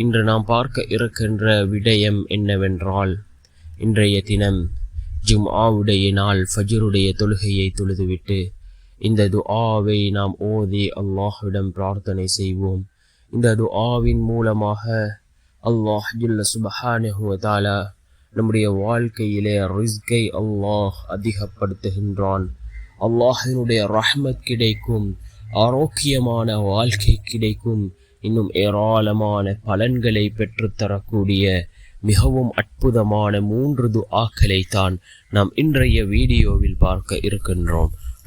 இன்று நாம் பார்க்க இருக்கின்ற விடயம் என்னவென்றால் இன்றைய தினம் ஜும்ஆவுடைய நாள் ஃபஜருடைய தொழுகையை தொழுதுவிட்டு இந்த துஆவை நாம் ஓதி அல்லாஹ்விடம் பிரார்த்தனை செய்வோம். இந்த துஆவின் மூலமாக அல்லாஹ் ஜுல்ல சுபஹானஹு நம்முடைய வாழ்க்கையிலே ரிஸ்கை அல்லாஹ் அதிகப்படுத்துகின்றான். அல்லாஹினுடைய ரஹ்மத் கிடைக்கும் ஆரோக்கியமான வாழ்க்கை கிடைக்கும். இன்னும் ஏராளமான பலன்களை பெற்றுத்தரக்கூடிய மிகவும் அற்புதமான மூன்று துஆக்களை தான் நாம் இன்றைய வீடியோவில் பார்க்க இருக்கின்றோம்.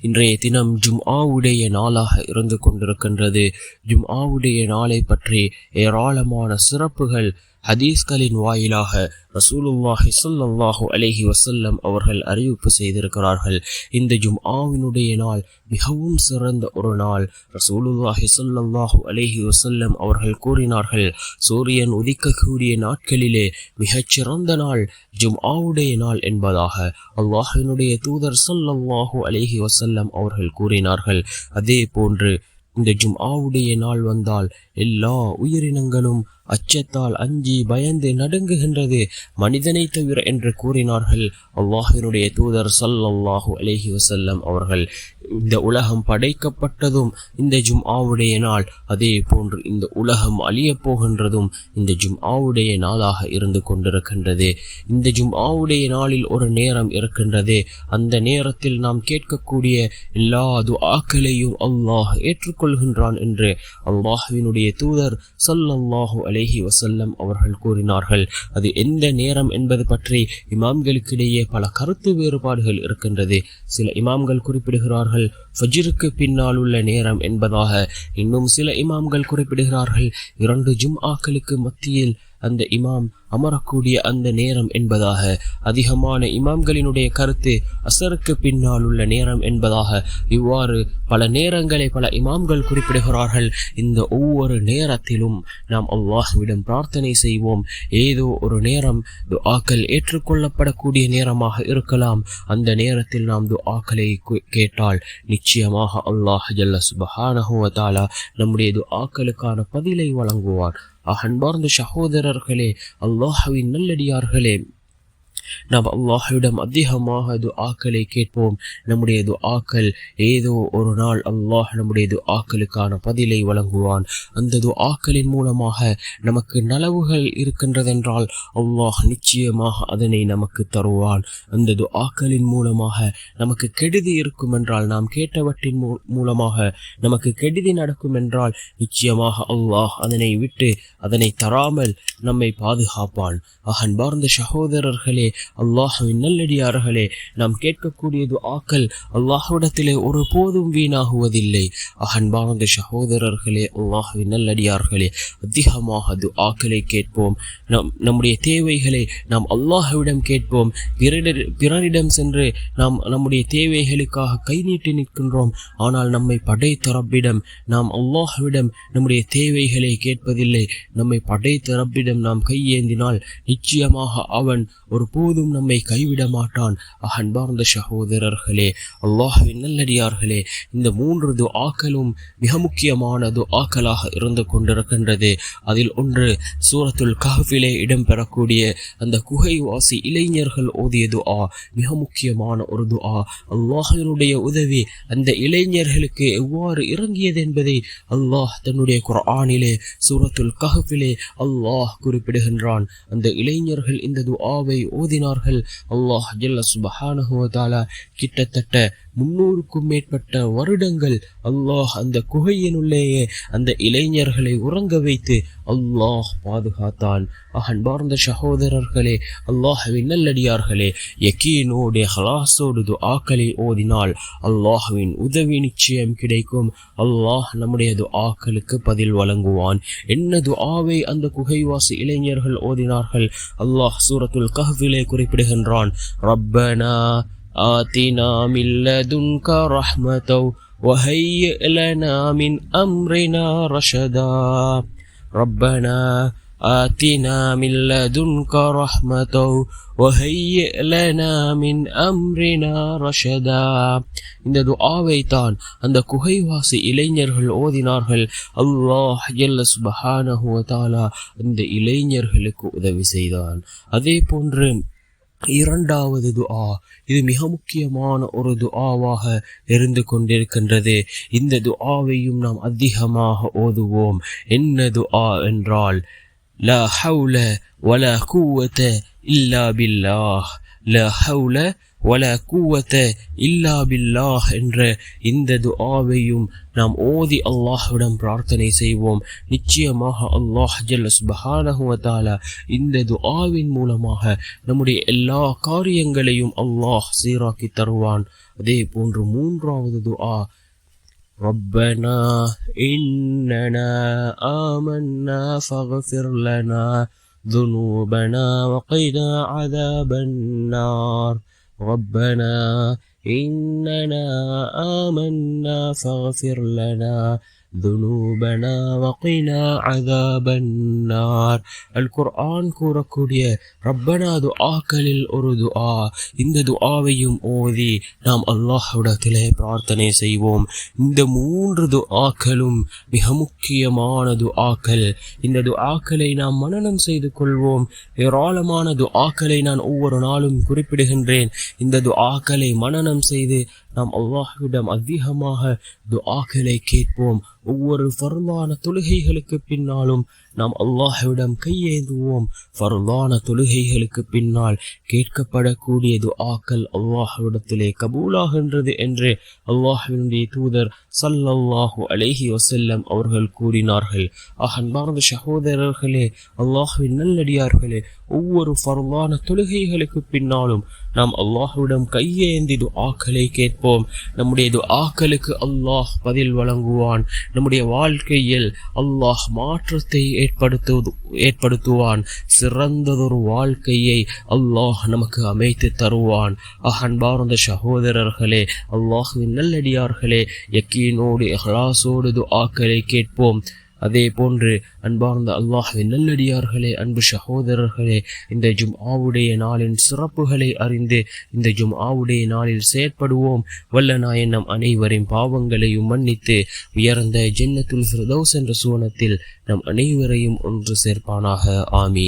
இன்றைய தினம் ஜும் ஆவுடைய நாளாக இருந்து கொண்டிருக்கின்றது. ஜும் ஆவுடைய நாளை பற்றி ஏராளமான சிறப்புகள் ஹதீஸ்களின் வாயிலாக ரசூலுல்லாஹி சொல்லல்லாஹு அலேஹி வசல்லம் அவர்கள் அறிவிப்பு செய்திருக்கிறார்கள். இந்த ஜும் ஆவினுடைய நாள் மிகவும் சிறந்த ஒரு நாள். ரசூலுல்லாஹி சொல்லல்லாஹு அலேஹி வசல்லம் அவர்கள் கூறினார்கள் சூரியன் உதிக்கக்கூடிய நாட்களிலே மிகச்சிறந்த நாள் ஜும் ஆவுடைய நாள் என்பதாக அல்லாஹினுடைய தூதர் சொல்லல்லாஹு அலேஹி வசல்லம் அவர்கள் கூறினார்கள். அதே போன்று இந்த ஜும் ஆவுடைய நாள் வந்தால் எல்லா உயிரினங்களும் அச்சத்தால் அஞ்சி பயந்து நடுங்குகின்றது மனிதனை தவிர என்று கூறினார்கள். அல்லாஹினுடைய தூதர் சல்லல்லாஹு அலஹி வசல்லம் அவர்கள் இந்த உலகம் படைக்கப்பட்டதும் இந்த ஜும் ஆவுடைய நாள் அதே போன்று இந்த உலகம் அழியப் போகின்றதும் இந்த ஜும்ஆவுடைய நாளாக இருந்து கொண்டிருக்கின்றது. இந்த ஜும் ஆவுடைய நாளில் ஒரு நேரம் இருக்கின்றது. அந்த நேரத்தில் நாம் கேட்கக்கூடிய எல்லா துஆக்களையும் அல்லாஹ் ஏற்றுக்கொள்கின்றான் என்று அல்லாஹுவினுடைய தூதர் சல்லல்லாஹு அலேஹி வசல்லம் அவர்கள் கூறினார்கள். அது எந்த நேரம் என்பது பற்றி இமாம்களுக்கிடையே பல கருத்து வேறுபாடுகள் இருக்கின்றது. சில இமாம்கள் குறிப்பிடுகிறார்கள் ஃபஜிருக்கு பின்னால் உள்ள நேரம் என்பதாக. இன்னும் சில இமாம்கள் குறிப்பிடுகிறார்கள் இரண்டு ஜும் ஆக்களுக்கு மத்தியில் அந்த இமாம் அமரக்கூடிய அந்த நேரம் என்பதாக அதிகமான இமாம்களினுடைய கருத்து அசருக்கு பின்னால் உள்ள நேரம் என்பதாக இவ்வாறு பல நேரங்களை பல இமாம்கள் குறிப்பிடுகிறார்கள். இந்த ஒவ்வொரு நேரத்திலும் நாம் அல்லாஹ்விடம் பிரார்த்தனை செய்வோம். ஏதோ ஒரு நேரம் துஆக்கள் ஏற்றுக்கொள்ளப்படக்கூடிய நேரமாக இருக்கலாம். அந்த நேரத்தில் நாம் துஆக்களை கேட்டால் நிச்சயமாக அல்லாஹ் ஜல்ல சுபஹானஹு தாலா நம்முடைய துஆக்களுக்கான பதிலை வழங்குவார் அன்பார்ந்த சகோதரர்களே அல்லாஹுவின் நல்லடியார்களே. நாம் அல்லாஹ்விடம் அதிகமாக துஆக்களை கேட்போம். நம்முடைய துஆக்கள் ஏதோ ஒரு நாள் அல்லாஹ் நம்முடைய துஆக்களுக்கான பதிலை வழங்குவான். அந்த துஆக்களின் மூலமாக நமக்கு நலவுகள் இருக்கின்றதென்றால் அல்லாஹ் நிச்சயமாக அதனை நமக்கு தருவான். அந்த துஆக்களின் மூலமாக நமக்கு கெடுதி இருக்கும் என்றால் நாம் கேட்டவற்றின் மூலமாக நமக்கு கெடுதி நடக்கும் என்றால் நிச்சயமாக அல்லாஹ் அதனை விட்டு அதனை தராமல் நம்மை பாதுகாப்பான். அகன்பார்ந்த சகோதரர்களே அல்லாஹுவின் நல்லடியார்களே நாம் கேட்கக்கூடியது துஆக்கள் அல்லாஹுவிடத்திலே ஒரு போதும் வீணாகுவதில்லை. அகன்பார்ந்த சகோதரர்களே அல்லாஹுவின் நல்லடியார்களே அதிகமாக அது துஆக்களை கேட்போம். நம் நம்முடைய தேவைகளை நாம் அல்லாஹுவிடம் கேட்போம். பிறரிட பிறரிடம் சென்று நாம் நம்முடைய தேவைகளுக்காக கை நீட்டி நிற்கின்றோம். ஆனால் நம்மை படைத்த ரப்பிடம் நாம் அல்லாஹுவிடம் நம்முடைய தேவைகளை கேட்பதில்லை. நம்மை படைத்த ரப்பிடம் நாம் கையேந்தினால் நிச்சயமாக அவன் ஒரு ஒருபோதும் நம்மை கைவிட மாட்டான் அன்பார்ந்த சகோதரர்களே அல்லாஹுவின் நல்லடியார்களே இந்த மூன்று துஆக்களும் மிக முக்கியமான துஆக்களாக இருந்து கொண்டிருக்கின்றது. அதில் ஒன்று சூரத்துல் கஹ்ஃபிலே இடம்பெறக்கூடிய அந்த குகைவாசி இளைஞர்கள் ஓதிய துஆ மிக முக்கியமான ஒரு துஆ. அல்லாஹினுடைய உதவி அந்த இளைஞர்களுக்கு எவ்வாறு இறங்கியது என்பதை அல்லாஹ் தன்னுடைய குரானிலே சூரத்துல் கஹ்ஃபிலே அல்லாஹ் குறிப்பிடுகின்றான். அந்த இளைஞர்கள் இந்த துஆவை ஓதி ஓதினார்கள் அல்லாஹ் ஜல்ல சுபஹானஹுவதாலா கிட்டத்தட்ட முன்னூறுக்கும் மேற்பட்ட வருடங்கள் அல்லாஹ் அந்த குகையினுள்ளேயே அந்த இளைஞர்களை உறங்க வைத்து அல்லாஹ் பாதுகாத்தான். அன்பார்ந்த சகோதரர்களே அல்லாஹுவின் நல்லடியார்களே யக்கீனோடு ஹலாசோடு துஆக்களை ஓதினால் அல்லாஹுவின் உதவி நிச்சயம் கிடைக்கும். அல்லாஹ் நம்முடைய துஆக்களுக்கு பதில் வழங்குவான். என்ன துஆவை அந்த குகைவாசி இளைஞர்கள் ஓதினார்கள்? அல்லாஹ் சூரத்துல் கஹ்விலே குறிப்பிடுகின்றான் ரப்பனா آتنا من لدنك رحمة وهيئ لنا من أمرنا رشدا ربنا آتنا من لدنك رحمة وهيئ لنا من أمرنا رشدا இந்த துஆவை தான் அந்த குகைவாசி இளைஞர்கள் ஓதினார்கள் அல்லாஹ் ஜல்ல சுபஹானஹு வ தஆலா அந்த இளைஞர்களுக்கு உதவி செய்தான் அதே போன்று இரண்டாவது துஆ. இது மிக முக்கியமான ஒரு துஆவாக இருந்து கொண்டிருக்கின்றது. இந்த துஆவையும் நாம் அதிகமாக ஓதுவோம். என்ன துஆ என்றால் ல ஹவுல வல குவத இல்லா பில்லாஹ். லா ஹவுல வலா குவத்த இல்லா பில்லாஹ் என்ற இந்த துஆவையும் நாம் ஓதி அல்லாஹ்விடம் பிரார்த்தனை செய்வோம் நிச்சயமாக அல்லாஹ் ஜல்ல சுபஹானஹு வ தஆலா இந்த துஆவின் மூலமாக நம்முடைய எல்லா காரியங்களையும் அல்லாஹ் சீராக்கி தருவான் அதே போன்று மூன்றாவது துஆ ربنا إننا آمنا فاغفر لنا ذنوبنا وقنا عذاب النار ربنا إننا آمنا فاغفر لنا துனூபனா வகைனா அதபன்னார் அல் குர்ஆன் கூறக்கூடிய ரப்பனா ஆக்களில் ஒரு துஆ இந்த துஆவையும் ஓதி நாம் அல்லாஹ்விடத்திலே பிரார்த்தனை செய்வோம். இந்த மூன்று துஆக்களும் மிக முக்கியமான துஆக்கள் இந்த துஆக்களை நாம் மனநம் செய்து கொள்வோம். ஏராளமான துஆக்களை நான் ஒவ்வொரு நாளும் குறிப்பிடுகின்றேன். இந்த துஆக்களை மனநம் செய்து நாம் அல்லாஹ்விடம் அதிகமாக துஆக்களை கேட்போம் ஒவ்வொரு ஃபர்லான தொழுகைகளுக்கு பின்னாலும் நாம் அல்லாஹ்விடம் கையேந்துவோம் ஃபர்லான தொழுகைகளுக்கு பின்னால் கேட்கப்படக்கூடிய துஆக்கள் அல்லாஹ்விடத்திலே கபூலாகின்றது என்று அல்லாஹ்வினுடைய தூதர் சல்லல்லாஹு அலைஹி வஸல்லம் அவர்கள் கூறினார்கள் அன்பார்ந்த சகோதரர்களே அல்லாஹ்வின் நல்லடியார்களே ஒவ்வொரு ஃபர்லான தொழுகைகளுக்கு பின்னாலும் நாம் அல்லாஹுவிடம் கையேந்தி துஆக்களை கேட்போம். நம்முடைய துஆக்களுக்கு அல்லாஹ் பதில் வழங்குவான். நம்முடைய வாழ்க்கையில் அல்லாஹ் மாற்றத்தை ஏற்படுத்து ஏற்படுத்துவான். சிறந்ததொரு வாழ்க்கையை அல்லாஹ் நமக்கு அமைத்து தருவான். அகன்பார்ந்த சகோதரர்களே அல்லாஹுவின் நல்லடியார்களே யக்கீனோடு இஹ்லாஸோடு துஆக்களை கேட்போம். அதே போன்று அன்பார்ந்த அல்லாஹ்வின் நல்லடியார்களே அன்பு சகோதரர்களே இந்த ஜும் ஆவுடைய நாளின் சிறப்புகளை அறிந்து இந்த ஜும் ஆவுடைய நாளில் செயற்படுவோம். வல்ல நாயன் நம் அனைவரின் பாவங்களையும் மன்னித்து உயர்ந்த ஜென்னத்துல் ஃபிர்தௌஸ் என்ற சுவனத்தில் நம் அனைவரையும் ஒன்று சேர்ப்பானாக. ஆமீன்.